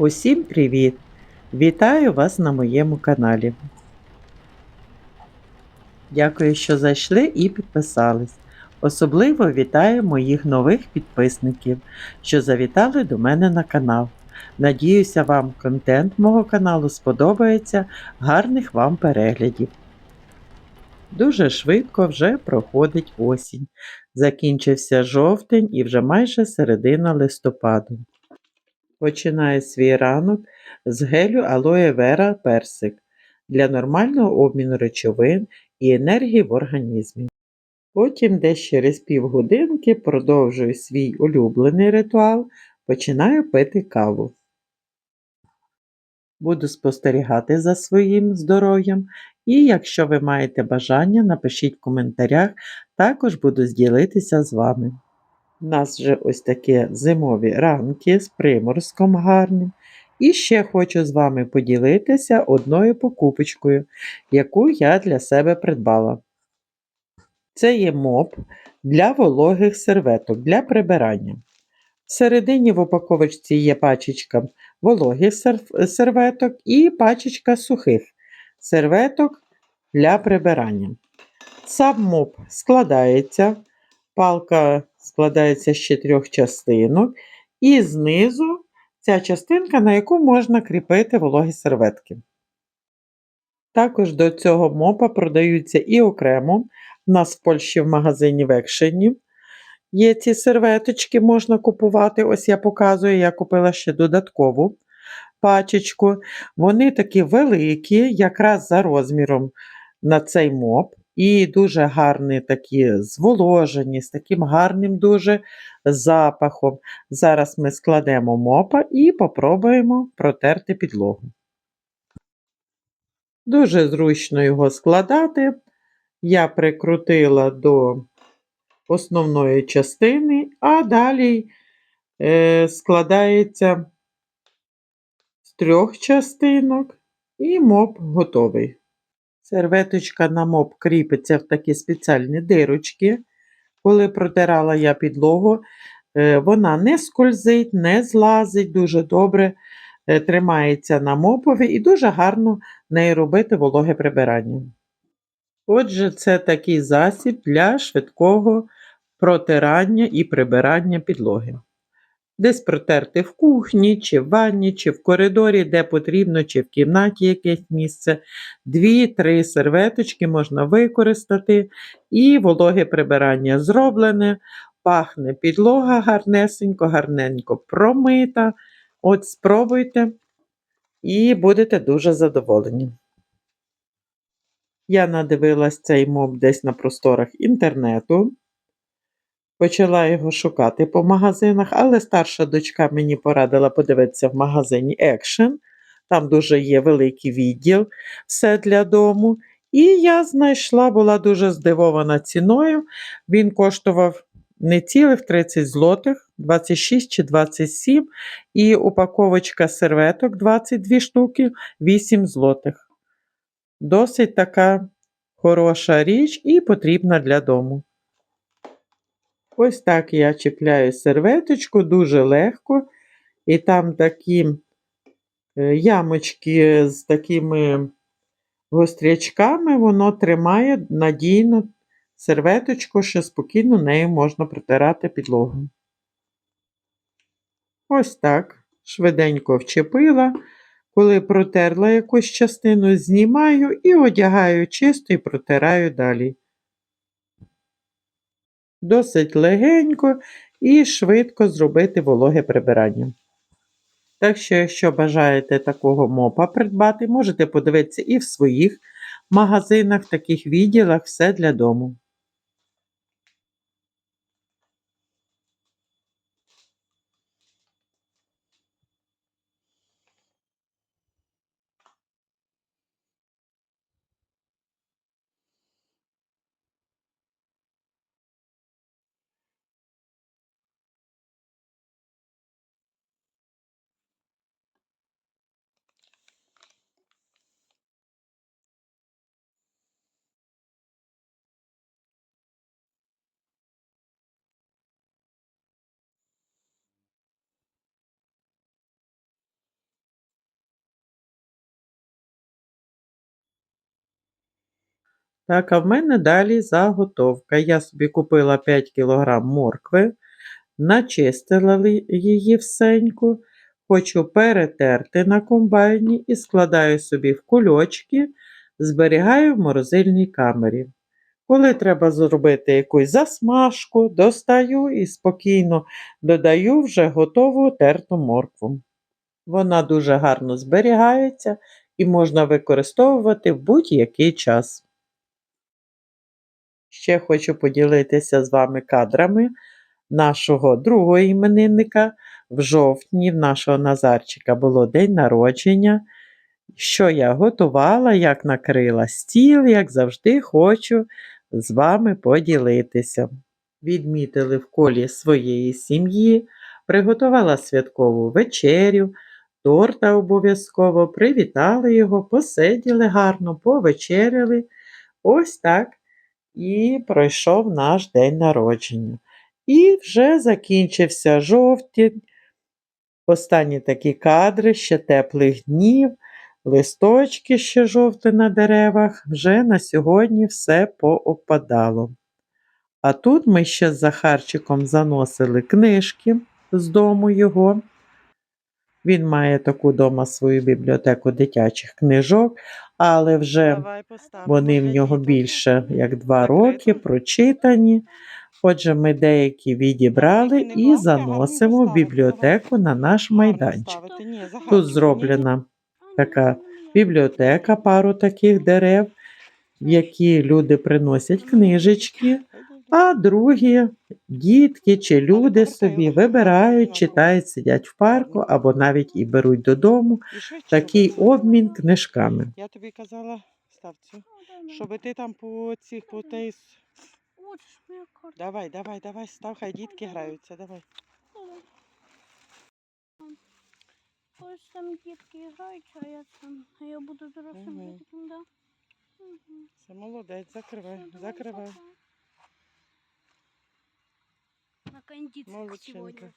Усім привіт! Вітаю вас на моєму каналі. Дякую, що зайшли і підписались. Особливо вітаю моїх нових підписників, що завітали до мене на канал. Надіюся, вам контент мого каналу сподобається. Гарних вам переглядів. Дуже швидко вже проходить осінь. Закінчився жовтень і вже майже середина листопаду. Починаю свій ранок з гелю алоє вера персик для нормального обміну речовин і енергії в організмі. Потім десь через півгодинки продовжую свій улюблений ритуал, починаю пити каву. Буду спостерігати за своїм здоров'ям, і якщо ви маєте бажання, напишіть в коментарях, також буду ділитися з вами. У нас вже ось такі зимові ранки з приморском гарним. І ще хочу з вами поділитися одною покупочкою, яку я для себе придбала. Це є моп для вологих серветок для прибирання. Всередині в упаковочці є пачечка вологих серветок і пачечка сухих серветок для прибирання. Сам моп складається, палка складається з чотирьох частинок, і знизу ця частинка, на яку можна кріпити вологі серветки. Також до цього мопа продаються і окремо. У нас в Польщі в магазині в Екшені є ці серветочки, можна купувати. Ось я показую, я купила ще додаткову пачечку. Вони такі великі, якраз за розміром на цей моп. І дуже гарні такі зволожені, з таким гарним дуже запахом. Зараз ми складемо мопа і попробуємо протерти підлогу. Дуже зручно його складати. Я прикрутила до основної частини, а далі е, складається з трьох частинок і моп готовий. Серветочка на моп кріпиться в такі спеціальні дирочки. Коли протирала я підлогу, е, вона не скользить, не злазить, дуже добре е, тримається на мопові і дуже гарно нею робити вологе прибирання. Отже, це такий засіб для швидкого протирання і прибирання підлоги десь протерти в кухні, чи в ванні, чи в коридорі, де потрібно, чи в кімнаті якесь місце. Дві-три серветочки можна використати, і вологе прибирання зроблене, пахне підлога гарнесенько, гарненько промита. От спробуйте і будете дуже задоволені. Я надивилась цей моб десь на просторах інтернету. Почала його шукати по магазинах, але старша дочка мені порадила подивитися в магазині Action. Там дуже є великий відділ, все для дому. І я знайшла, була дуже здивована ціною. Він коштував не цілих 30 злотих, 26 чи 27, і упаковочка серветок 22 штуки, 8 злотих. Досить така хороша річ і потрібна для дому. Ось так я чіпляю серветочку дуже легко. І там такі е, ямочки з такими гострячками, воно тримає надійно серветочку, що спокійно нею можна протирати підлогу. Ось так. Швиденько вчепила. Коли протерла якусь частину, знімаю і одягаю чисто і протираю далі досить легенько і швидко зробити вологе прибирання. Так що, якщо бажаєте такого мопа придбати, можете подивитися і в своїх магазинах, в таких відділах все для дому. Так, а в мене далі заготовка. Я собі купила 5 кг моркви, начистила її всеньку, хочу перетерти на комбайні і складаю собі в кульочки, зберігаю в морозильній камері. Коли треба зробити якусь засмажку, достаю і спокійно додаю вже готову терту моркву. Вона дуже гарно зберігається і можна використовувати в будь-який час. Ще хочу поділитися з вами кадрами нашого другого іменинника. В жовтні в нашого Назарчика було день народження. Що я готувала, як накрила стіл, як завжди, хочу з вами поділитися. Відмітили в колі своєї сім'ї, приготувала святкову вечерю, торта обов'язково, привітали його, посиділи гарно, повечеряли. Ось так і пройшов наш день народження. І вже закінчився жовтень. Останні такі кадри ще теплих днів, листочки ще жовті на деревах. Вже на сьогодні все поопадало. А тут ми ще з Захарчиком заносили книжки з дому його. Він має таку дома свою бібліотеку дитячих книжок, але вже вони в нього більше як два роки прочитані. Отже, ми деякі відібрали і заносимо в бібліотеку на наш майданчик. Тут зроблена така бібліотека, пару таких дерев, в які люди приносять книжечки, а другі дітки чи люди собі вибирають, читають, сидять в парку або навіть і беруть додому. Такий обмін книжками. Я тобі казала, став цю, щоб ти там по цих по тей... с- От ж моя карта. Давай, давай, давай, став, хай дітки граються, давай. Ось там дітки грають, а я там, а я буду дорослим таким, да? Це молодець, закривай, закривай. На Молодчинка. сегодня.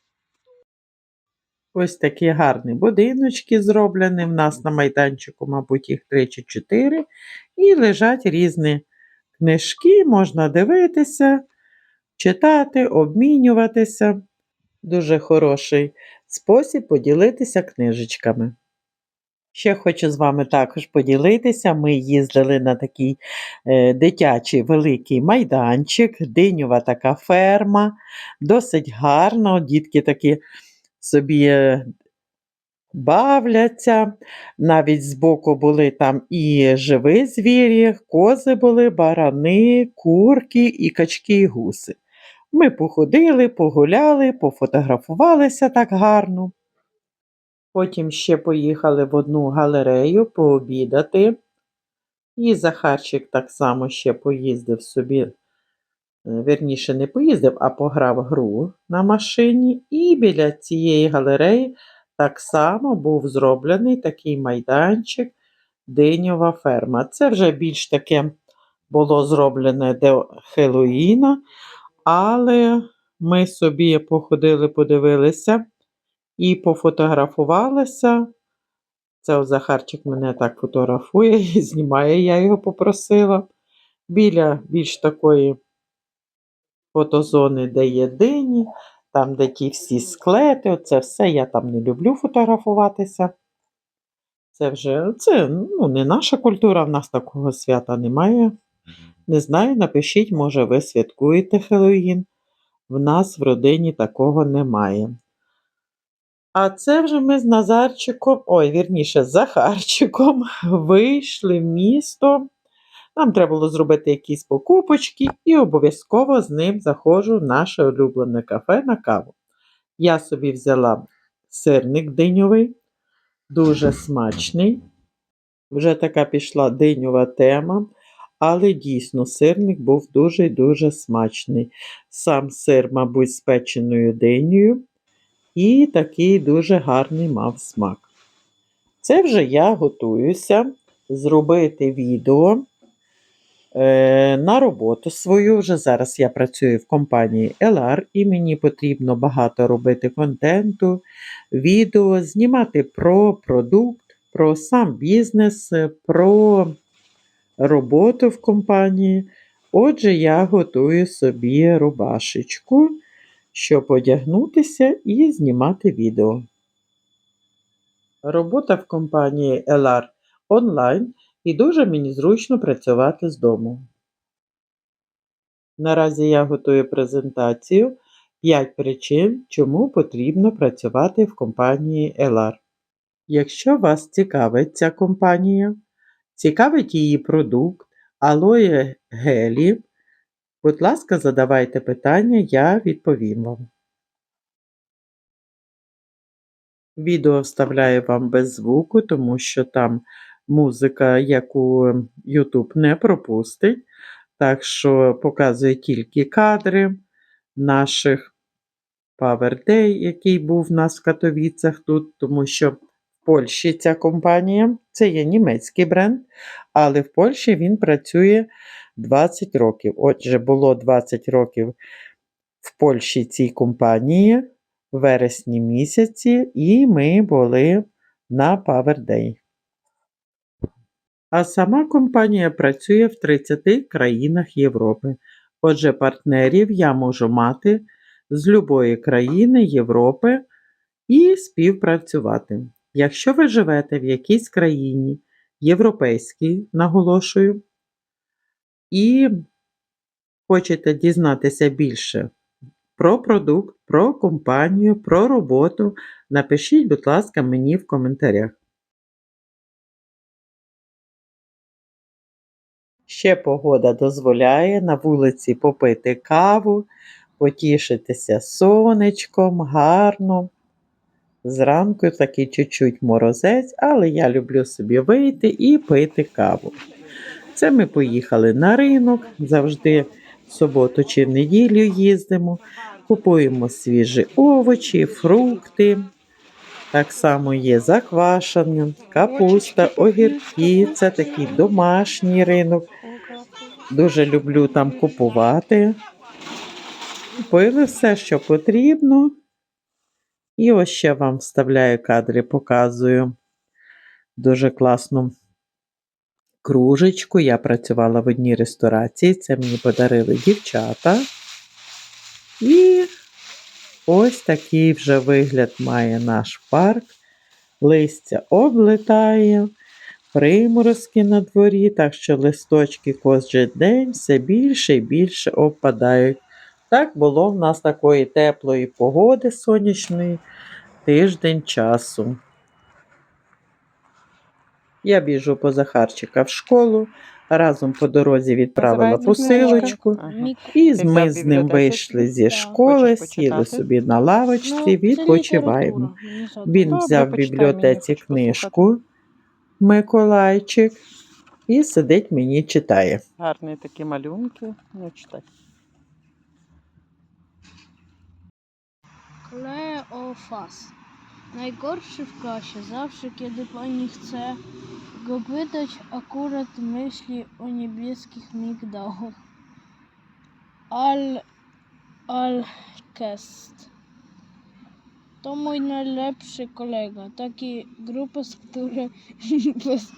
Ось такі гарні будиночки зроблені. В нас на майданчику, мабуть, їх 3 чи 4. І лежать різні книжки, можна дивитися, читати, обмінюватися. Дуже хороший спосіб поділитися книжечками. Ще хочу з вами також поділитися. Ми їздили на такий е, дитячий великий майданчик, диньова така ферма, досить гарно. Дітки такі собі е, бавляться. Навіть збоку були там і живі звірі, кози були, барани, курки, і качки, і гуси. Ми походили, погуляли, пофотографувалися так гарно. Потім ще поїхали в одну галерею пообідати. І Захарчик так само ще поїздив собі, е, вірніше, не поїздив, а пограв гру на машині. І біля цієї галереї так само був зроблений такий майданчик Диньова ферма. Це вже більш таке було зроблене до Хеллоїна, але ми собі походили, подивилися і пофотографувалися. Це Захарчик мене так фотографує і знімає, я його попросила. Біля більш такої фотозони, де є дині, там, де ті всі склети, оце все я там не люблю фотографуватися. Це вже це, ну, не наша культура, в нас такого свята немає. Не знаю, напишіть, може, ви святкуєте Хеллоїн. В нас в родині такого немає. А це вже ми з Назарчиком, ой, вірніше, з Захарчиком вийшли в місто. Нам треба було зробити якісь покупочки, і обов'язково з ним заходжу в наше улюблене кафе на каву. Я собі взяла сирник диньовий, дуже смачний. Вже така пішла диньова тема, але дійсно сирник був дуже дуже смачний. Сам сир, мабуть, з печеною динею. І такий дуже гарний мав смак. Це вже я готуюся зробити відео е, на роботу свою. Вже зараз я працюю в компанії LR і мені потрібно багато робити контенту, відео, знімати про продукт, про сам бізнес, про роботу в компанії. Отже, я готую собі рубашечку, щоб одягнутися і знімати відео. Робота в компанії LR онлайн і дуже мені зручно працювати з дому. Наразі я готую презентацію 5 причин, чому потрібно працювати в компанії LR. Якщо вас цікавить ця компанія, цікавить її продукт, алоє гелі, будь ласка, задавайте питання, я відповім вам. Відео вставляю вам без звуку, тому що там музика, яку YouTube не пропустить. Так що показує тільки кадри наших Power Day, який був у нас в Катовіцях тут, тому що в Польщі ця компанія, це є німецький бренд, але в Польщі він працює 20 років. Отже, було 20 років в Польщі цій компанії в вересні місяці, і ми були на Power Day. А сама компанія працює в 30 країнах Європи. Отже, партнерів я можу мати з любої країни Європи і співпрацювати. Якщо ви живете в якійсь країні європейській, наголошую, і хочете дізнатися більше про продукт, про компанію, про роботу, напишіть, будь ласка, мені в коментарях. Ще погода дозволяє на вулиці попити каву, потішитися сонечком, гарно. Зранку такий чуть-чуть морозець, але я люблю собі вийти і пити каву. Це ми поїхали на ринок, завжди в суботу чи в неділю їздимо, купуємо свіжі овочі, фрукти. Так само є заквашення, капуста, огірки. Це такий домашній ринок. Дуже люблю там купувати. Купили все, що потрібно. І ось ще вам вставляю кадри, показую дуже класну кружечку. Я працювала в одній ресторації, це мені подарили дівчата. І ось такий вже вигляд має наш парк. Листя облетає, приморозки на дворі, так що листочки кожен день все більше і більше опадають. Так було в нас такої теплої погоди сонячної тиждень часу. Я біжу по Захарчика в школу, разом по дорозі відправила посилочку. Ага. І ми з ним вийшли зі школи, сіли собі на лавочці, Ну, відпочиваємо. Він взяв в бібліотеці книжку Миколайчик і сидить мені читає. Гарні такі малюнки. Ну, читай. Kleofas. najgorszy w klasie. Zawsze, kiedy pani chce go pytać, akurat myśli o niebieskich migdałach. Al... Alkest. To mój najlepszy kolega. Taki grupa, z której... Bez...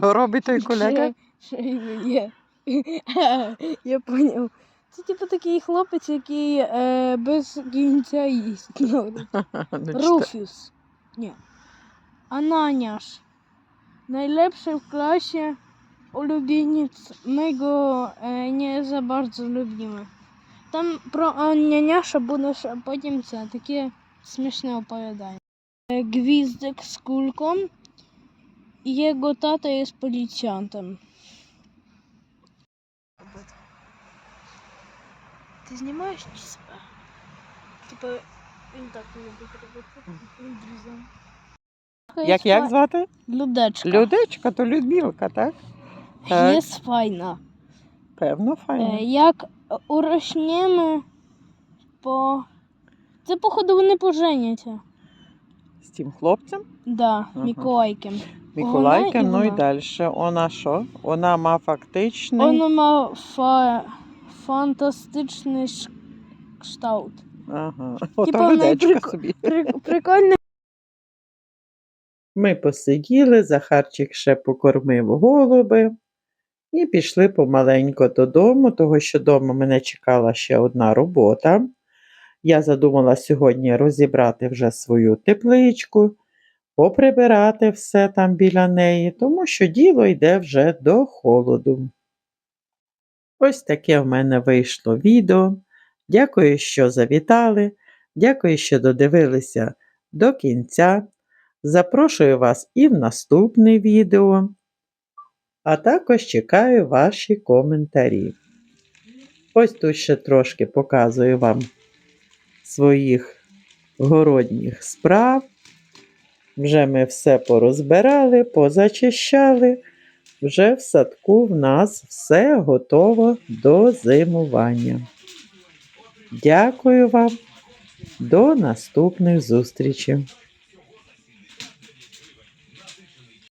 Co robi ten kolega? Nie. Ja panią... Це типу такий хлопець, який е, без кінця їсть. Ну, Ну. Руфіус. Ні. Ананяш. Najlepszy w klasie ulubieniec. My go e, nie za bardzo lubimy. Там про Аняняша буде ще потім це таке смішне оповідання. Е, Гвіздик з кульком. Jego tata jest policjantem. Ти знімаєш чи себе? Типа він так не любить робити. Він друзям. Як як звати? Людечка. Людечка, то Людмілка, так? Так. Є файна. Певно, Е, файно. Як уроśniemy по. Це, походу, вони поженяться. З тим хлопцем, Да, Ага. Миколайком. Миколайка, ну і далі. Вона що? Вона має фактичний. Вона мав фа... фантастичний кшталт. Ага. Типа Ото вона прик- собі. При... Прикольно. Ми посиділи, Захарчик ще покормив голуби. І пішли помаленько додому, того що вдома мене чекала ще одна робота. Я задумала сьогодні розібрати вже свою тепличку, поприбирати все там біля неї, тому що діло йде вже до холоду. Ось таке в мене вийшло відео. Дякую, що завітали. Дякую, що додивилися до кінця. Запрошую вас і в наступне відео. А також чекаю ваші коментарі. Ось тут ще трошки показую вам своїх городніх справ. Вже ми все порозбирали, позачищали. Вже в садку в нас все готово до зимування. Дякую вам. До наступних зустрічей.